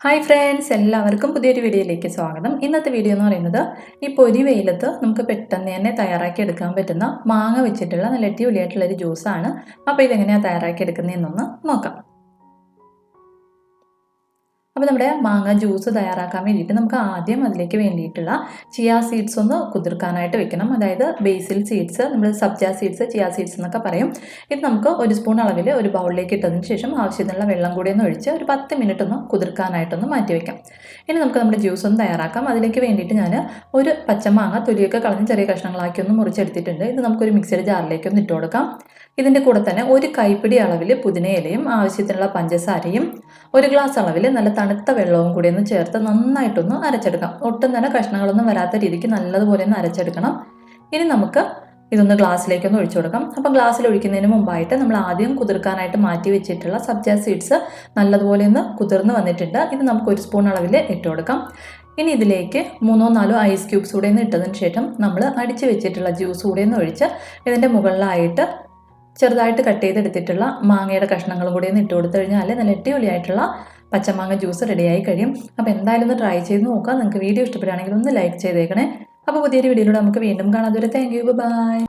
Hi friends എല്ലാവർക്കും പുതിയൊരു വീഡിയോയിലേക്ക് സ്വാഗതം. ഇന്നത്തെ വീഡിയോ എന്ന് പറയുന്നത് ഈ പൊരി വെയിലത്ത് നമുക്ക് പെട്ടെന്ന് തന്നെ തയ്യാറാക്കി എടുക്കാൻ പറ്റുന്ന മാങ്ങ വെച്ചിട്ടുള്ള നല്ല അടിപൊളിയായിട്ടുള്ളൊരു ജ്യൂസാണ് അപ്പോൾ ഇതെങ്ങനെയാണ് തയ്യാറാക്കി എടുക്കുന്നതെന്നൊന്ന് നോക്കാം. അപ്പോൾ നമ്മുടെ മാങ്ങ ജ്യൂസ് തയ്യാറാക്കാൻ വേണ്ടിയിട്ട് നമുക്ക് ആദ്യം അതിലേക്ക് വേണ്ടിയിട്ടുള്ള ചിയ സീഡ്സ് ഒന്ന് കുതിർക്കാനായിട്ട് വെക്കണം. അതായത് ബേസിൽ സീഡ്സ് നമ്മൾ സബ്ജ സീഡ്സ് ചിയ സീഡ്സ് എന്നൊക്കെ പറയും. ഇത് നമുക്ക് ഒരു സ്പൂൺ അളവിൽ ഒരു ബൗളിലേക്ക് ഇട്ടതിന് ശേഷം ആവശ്യത്തിനുള്ള വെള്ളം കൂടി ഒന്ന് ഒഴിച്ച് ഒരു പത്ത് മിനിറ്റ് ഒന്ന് കുതിർക്കാനായിട്ടൊന്ന് മാറ്റി വെക്കാം. ഇനി നമുക്ക് നമ്മുടെ ജ്യൂസ് ഒന്ന് തയ്യാറാക്കാം. അതിലേക്ക് വേണ്ടിയിട്ട് ഞാൻ ഒരു പച്ചമാങ്ങ തൊലിയൊക്കെ കളഞ്ഞ് ചെറിയ കഷ്ണങ്ങളാക്കി ഒന്ന് മുറിച്ചെടുത്തിട്ടുണ്ട്. ഇത് നമുക്കൊരു മിക്സിയുടെ ജാറിലേക്ക് ഒന്ന് ഇട്ട് കൊടുക്കാം. ഇതിന്റെ കൂടെ തന്നെ ഒരു കൈപ്പിടി അളവിൽ പുതിനയിലയും ആവശ്യത്തിനുള്ള പഞ്ചസാരയും ഒരു ഗ്ലാസ് അളവിൽ നല്ല തണുത്ത വെള്ളവും കൂടി ഒന്ന് ചേർത്ത് നന്നായിട്ടൊന്ന് അരച്ചെടുക്കാം. ഒട്ടും തന്നെ കഷ്ണങ്ങളൊന്നും വരാത്ത രീതിക്ക് നല്ലതുപോലെ ഒന്ന് അരച്ചെടുക്കണം. ഇനി നമുക്ക് ഇതൊന്ന് ഗ്ലാസ്സിലേക്കൊന്ന് ഒഴിച്ചു കൊടുക്കാം. അപ്പോൾ ഗ്ലാസ്സിൽ ഒഴിക്കുന്നതിന് മുമ്പായിട്ട് നമ്മൾ ആദ്യം കുതിർക്കാനായിട്ട് മാറ്റി വെച്ചിട്ടുള്ള സബ്ജ സീഡ്സ് നല്ലതുപോലെ ഒന്ന് കുതിർന്ന് വന്നിട്ടുണ്ട്. ഇത് നമുക്ക് ഒരു സ്പൂൺ അളവിൽ ഇട്ട് കൊടുക്കാം. ഇനി ഇതിലേക്ക് മൂന്നോ നാലോ ഐസ് ക്യൂബ്സ് കൂടെ ഒന്ന് ഇട്ടതിന് ശേഷം നമ്മൾ അടിച്ചു വെച്ചിട്ടുള്ള ജ്യൂസ് കൂടെ ഒന്ന് ഒഴിച്ച് ഇതിന്റെ മുകളിലായിട്ട് ചെറുതായിട്ട് കട്ട് ചെയ്തെടുത്തിട്ടുള്ള മാങ്ങയുടെ കഷ്ണങ്ങൾ കൂടി ഒന്ന് ഇട്ട് കൊടുത്തു കഴിഞ്ഞാൽ നല്ല അടിപൊളിയായിട്ടുള്ള പച്ചമാങ്ങ ജ്യൂസ് റെഡിയായി കഴിയും. അപ്പോൾ എന്തായാലും ഒന്ന് ട്രൈ ചെയ്ത് നോക്കാം. നിങ്ങൾക്ക് വീഡിയോ ഇഷ്ടപ്പെടുകയാണെങ്കിൽ ഒന്ന് ലൈക്ക് ചെയ്തേക്കണേ. അപ്പോൾ പുതിയൊരു വീഡിയോയിലൂടെ നമുക്ക് വീണ്ടും കാണാം. അതുവരെ താങ്ക് യു ബൈ